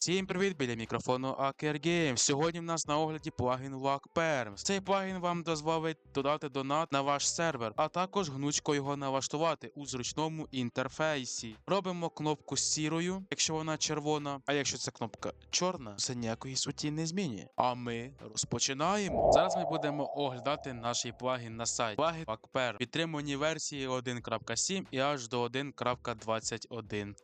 Всім привіт біля мікрофону Aker Games. Сьогодні в нас на огляді плагін LockPerms. Цей плагін вам дозволить додати донат на ваш сервер, а також гнучко його налаштувати у зручному інтерфейсі. Робимо кнопку з сірою, якщо вона червона, а якщо ця кнопка чорна, це ніякої суті не змінює. А ми розпочинаємо. Зараз ми будемо оглядати наш плагін на сайті. Плагін LockPerm. Підтримані версії 1.7 і аж до 1.21.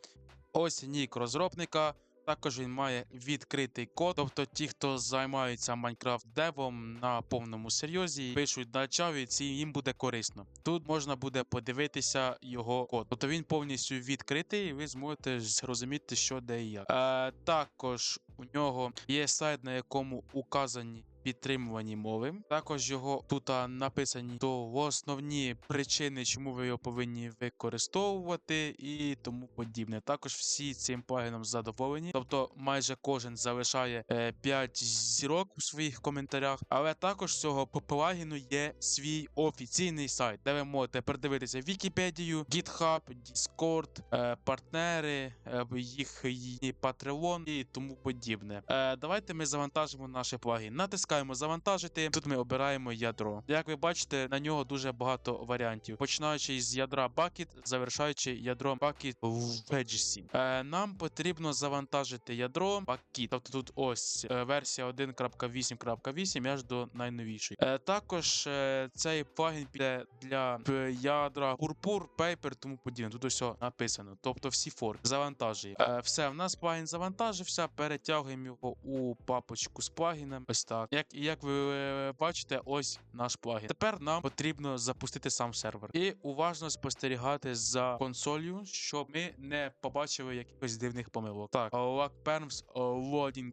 Ось нік розробника. Також він має відкритий код, тобто ті, хто займаються Майнкрафт девом на повному серйозі, пишуть на Java, ці їм буде корисно. Тут можна буде подивитися його код. Тобто він повністю відкритий, і ви зможете зрозуміти, що де і як. Е, також у нього є сайт, на якому указані. Підтримувані мови. Також його тут написані то основні причини, чому ви його повинні використовувати, і тому подібне. Також всі цим плагіном задоволені. Тобто, майже кожен залишає е, 5 зірок у своїх коментарях. Але також з цього плагіну є свій офіційний сайт, де ви можете передивитися Вікіпедію, GitHub, Discord, е, партнери, е, їх їхній Patreon і тому подібне. Е, давайте ми завантажимо наш плагін. Натискаємо завантажити. Тут ми обираємо ядро. Як ви бачите, на нього дуже багато варіантів, починаючи з ядра Bucket, завершаючи ядром Bucket в Veggie. Е, нам потрібно завантажити ядро Bucket. Тобто тут ось е, версія 1.8.8 аж до найновішої. Е, також е, цей плагін піде для е, ядра Purpur, Paper, тому подібне. Тут все написано. Тобто всі форки. Завантажуємо. Е, все, в нас плагін завантажився. Перетягуємо його у папочку з плагіном. Ось так. Як, як ви е, бачите, ось наш плагін. Тепер нам потрібно запустити сам сервер і уважно спостерігати за консолью, щоб ми не побачили якихось дивних помилок. Так, LockPerms, Loading,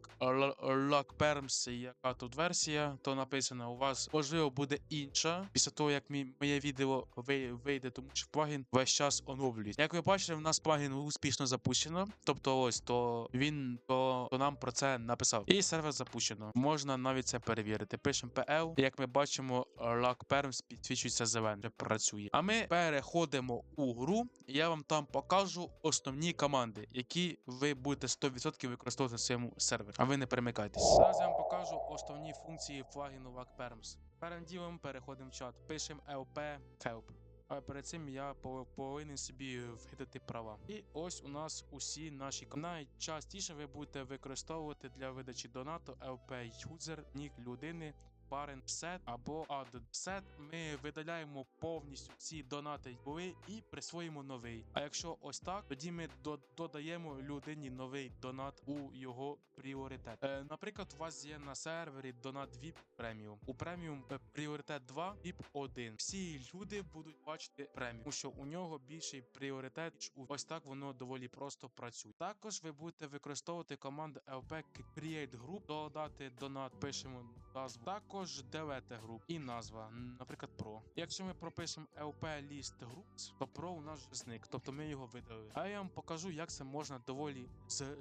LockPerms, яка тут версія, то написано у вас можливо буде інша після того, як моє відео ви- вийде, тому що плагін весь час оновлюється. Як ви бачите, в нас плагін успішно запущено. Тобто, ось то він то, то нам про це написав. І сервер запущено. Можна навіть це перевірити. Пишемо PL. Як ми бачимо, LockPerms підсвічується зеленим, працює. А ми переходимо у гру. Я вам там покажу основні команди, які ви будете 100% використовувати на своєму сервері. А ви не перемикайтесь. Зараз я вам покажу основні функції плагіну LockPerms. Перед ділом переходимо в чат. Пишемо LP help. А перед цим я пов- повинен собі видати права. І ось у нас усі наші найчастіше ви будете використовувати для видачі донату LP user, нік людини. Parent set або add set. Ми видаляємо повністю ці донати були і присвоїмо новий. А якщо ось так, тоді ми додаємо людині новий донат у його пріоритет. Е, наприклад, у вас є на сервері донат VIP преміум. У преміум пріоритет 2, VIP 1. Всі люди будуть бачити преміум, що у нього більший пріоритет. у ось так воно доволі просто працює. Також ви будете використовувати команду LP Create Group, додати донат, пишемо назву. Також delete груп і назва, наприклад, Pro. Якщо ми пропишемо LP List Groups, то Pro у нас вже зник, тобто ми його видалили. А я вам покажу, як це можна доволі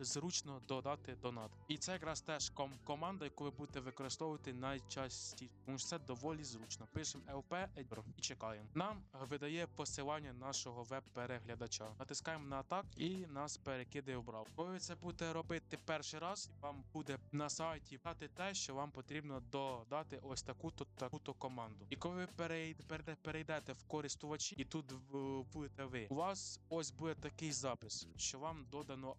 зручно додати донат. І це якраз теж ком- команда, яку ви будете використовувати найчастіше, тому що це доволі зручно. Пишемо LP Edit і чекаємо. Нам видає посилання нашого веб-переглядача. Натискаємо на так і нас перекидає в брав. Коли ви це будете робити перший раз, вам буде на сайті дати те, що вам потрібно додати ось таку-то таку-то команду. І коли ви перейд- перейде- перейдете в користувачі, і тут в- будете ви, у вас ось буде такий запис, що вам додано.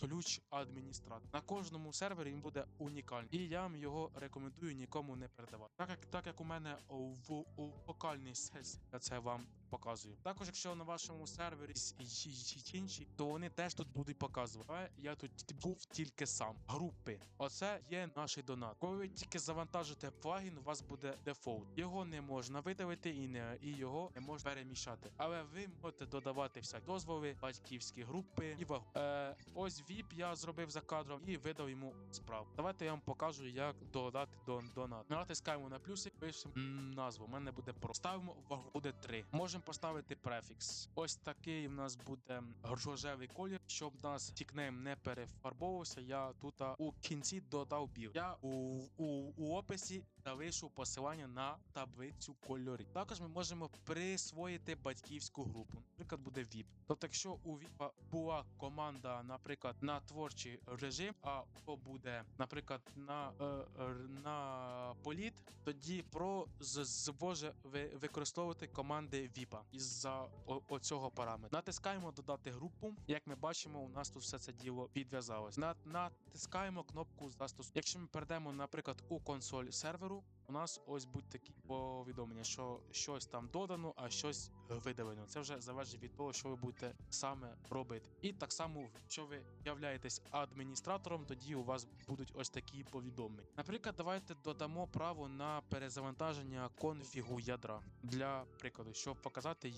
Ключ адміністратора. На кожному сервері він буде унікальний. І я вам його рекомендую нікому не передавати. Так як так як у мене в локальній сесії, я це вам показую. Також, якщо на вашому сервері й- інші, то вони теж тут будуть показувати. Але я тут був тільки сам. Групи. Оце є наш донат. Коли ви тільки завантажите плагін, у вас буде дефолт. Його не можна видалити і не і його не можна переміщати. Але ви можете додавати всякі дозволи, батьківські групи і вагу. Е, ось VIP я зробив за кадром і видав йому справу. Давайте я вам покажу, як додати до донат. Натискаємо на плюсик, пишемо назву. У мене буде про. Ставимо вагу, буде 3. Можемо поставити префікс. Ось такий в нас буде рожевий колір, щоб у нас тікнейм не перефарбовувався. Я тут у кінці додав біл. Я у, у, у описі залишу посилання на таблицю кольорів. Також ми можемо присвоїти батьківську групу. Наприклад, буде VIP. Тобто, якщо у VIP була команда, наприклад, на творчий режим, а хто буде, наприклад, на, е, на політ, тоді про зможе використовувати команди VIPа із-за оцього параметру. Натискаємо додати групу. Як ми бачимо, у нас тут все це діло підв'язалось. Натискаємо кнопку застосунку. Якщо ми перейдемо, наприклад, у консоль серверу, у нас ось будуть такі повідомлення, що щось там додано, а щось видалено. Це вже залежить від того, що ви будете саме робити. І так само, якщо ви являєтесь адміністратором, тоді у вас будуть ось такі повідомлення. Наприклад, давайте додамо право на перезавантаження конфігу ядра для прикладу, щоб показати,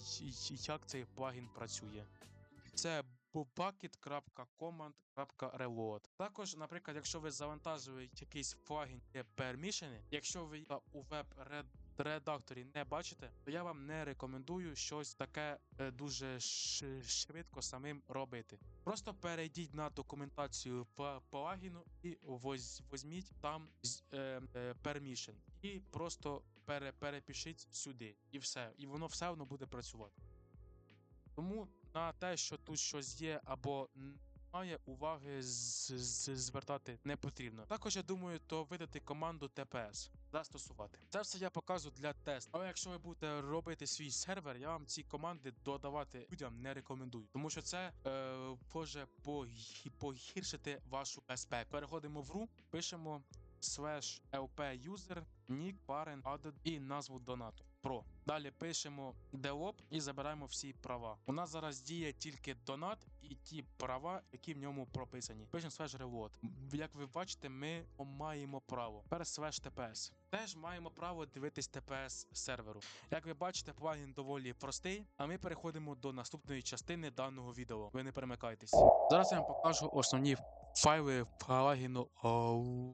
як цей плагін працює. Це bucket.command.reload. Також, наприклад, якщо ви завантажили якийсь плагін є permission, якщо ви у веб редакторі не бачите, то я вам не рекомендую щось таке е, дуже швидко самим робити. Просто перейдіть на документацію плагіну і воз, возьміть там permission. І просто пере, перепишіть сюди. І все. І воно все одно буде працювати. Тому на те, що тут щось є або немає, уваги з- з- звертати не потрібно. Також я думаю, то видати команду TPS. Застосувати. Це все я показую для тесту. Але якщо ви будете робити свій сервер, я вам ці команди додавати людям не рекомендую, тому що це е, може погіршити вашу безпеку. Переходимо в RU, пишемо slash lp user, nick, parent, added і назву донату. Про. Далі пишемо DEOP і забираємо всі права. У нас зараз діє тільки донат і ті права, які в ньому прописані. Пишемо slash reward. Як ви бачите, ми маємо право. Тепер slash TPS. Теж маємо право дивитись TPS серверу. Як ви бачите, плагін доволі простий, а ми переходимо до наступної частини даного відео. Ви не перемикайтесь. Зараз я вам покажу основні файли плагіну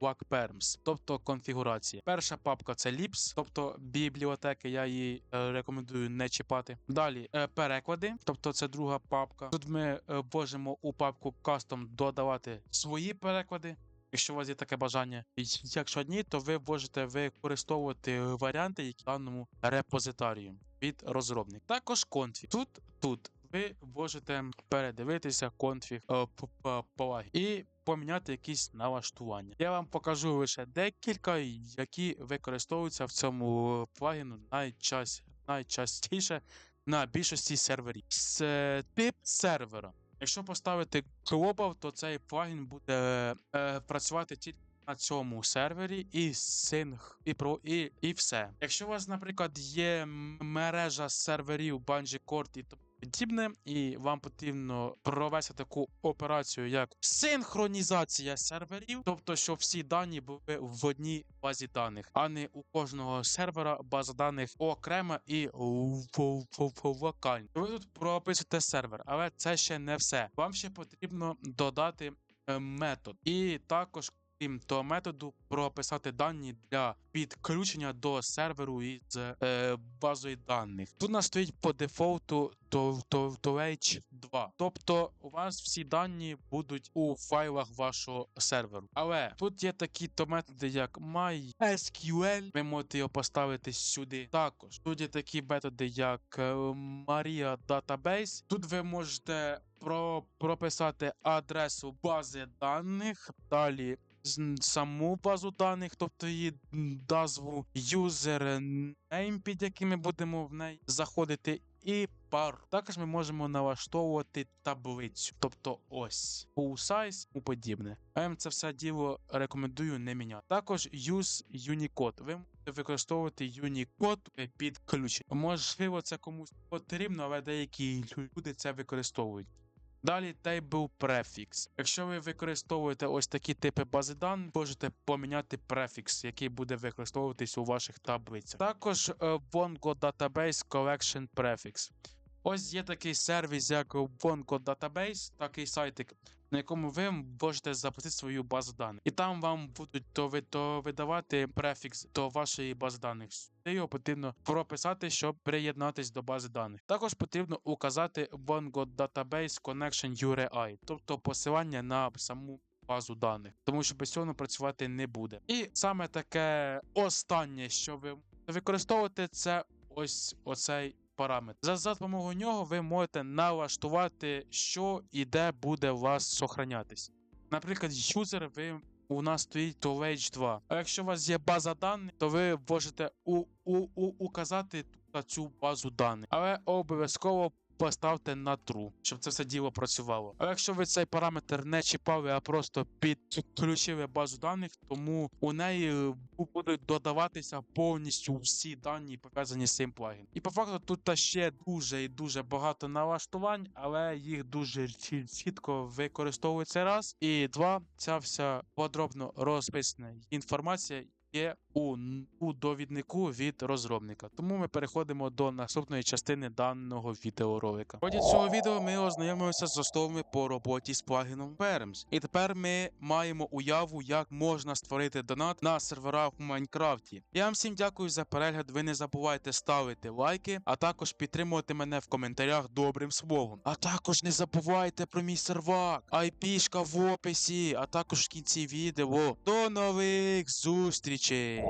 WACPerms, тобто конфігурація. Перша папка це Lips, тобто бібліотеки, я її е, рекомендую не чіпати. Далі е, переклади, тобто це друга папка. Тут ми е, можемо у папку Custom додавати свої переклади. Якщо у вас є таке бажання, якщо ні, то ви можете використовувати варіанти, які в даному репозитарію від розробника. Також конфі. Тут тут ви можете передивитися конфіг е, плагін і поміняти якісь налаштування. Я вам покажу лише декілька, які використовуються в цьому плагіну найчас, найчастіше на більшості серверів. С, е, тип сервера. Якщо поставити Global, то цей плагін буде е, працювати тільки на цьому сервері і синг, і про і, і все. Якщо у вас, наприклад, є мережа серверів Bungee Cord і тому подібне, і вам потрібно провести таку операцію, як синхронізація серверів, тобто, щоб всі дані були в одній базі даних, а не у кожного сервера база даних окрема і локальна. Ви тут прописуєте сервер, але це ще не все. Вам ще потрібно додати е, метод, і також. Крім того методу прописати дані для підключення до серверу із е, базою даних. Тут у нас стоїть по дефолту to, to, to H2. Тобто у вас всі дані будуть у файлах вашого серверу. Але тут є такі то методи, як MySQL. Ви можете його поставити сюди. Також тут є такі методи, як е, Maria Database. Тут ви можете про, прописати адресу бази даних. Далі саму базу даних, тобто її назву юзернейм, під яким ми будемо в неї заходити, і пар. Також ми можемо налаштовувати таблицю, тобто ось full size і подібне. А я вам це все діло рекомендую не міняти. Також use Unicode. Ви можете використовувати Unicode під ключ. Можливо, це комусь потрібно, але деякі люди це використовують. Далі table prefix. Якщо ви використовуєте ось такі типи бази даних, можете поміняти префікс, який буде використовуватись у ваших таблицях. Також е, Bongo Database Collection Prefix. Ось є такий сервіс, як Bongo Database, такий сайтик, на якому ви можете запустити свою базу даних. І там вам будуть то, ви- то видавати префікс до вашої бази даних. Його потрібно прописати, щоб приєднатись до бази даних. Також потрібно указати Bongo Database Connection URI, тобто посилання на саму базу даних, тому що без цього працювати не буде. І саме таке останнє, що ви використовуєте, це ось оцей параметр. За, за допомогою нього ви можете налаштувати, що і де буде у вас сохранятись. Наприклад, юзер ви у нас стоїть ToLage 2. А якщо у вас є база даних, то ви можете у, у, у, указати цю базу даних. Але обов'язково поставте на true, щоб це все діло працювало. А якщо ви цей параметр не чіпали, а просто підключили базу даних, тому у неї е, будуть додаватися повністю всі дані, пов'язані з цим плагіном. І по факту тут та ще дуже і дуже багато налаштувань, але їх дуже чітко використовується раз. І два, ця вся подробно розписана інформація є у, у довіднику від розробника. Тому ми переходимо до наступної частини даного відеоролика. В ході цього відео ми ознайомилися з основами по роботі з плагіном Perms. І тепер ми маємо уяву, як можна створити донат на серверах у Майнкрафті. Я вам всім дякую за перегляд. Ви не забувайте ставити лайки, а також підтримувати мене в коментарях добрим словом. А також не забувайте про мій сервак, айпішка в описі, а також в кінці відео. До нових зустрічей! dice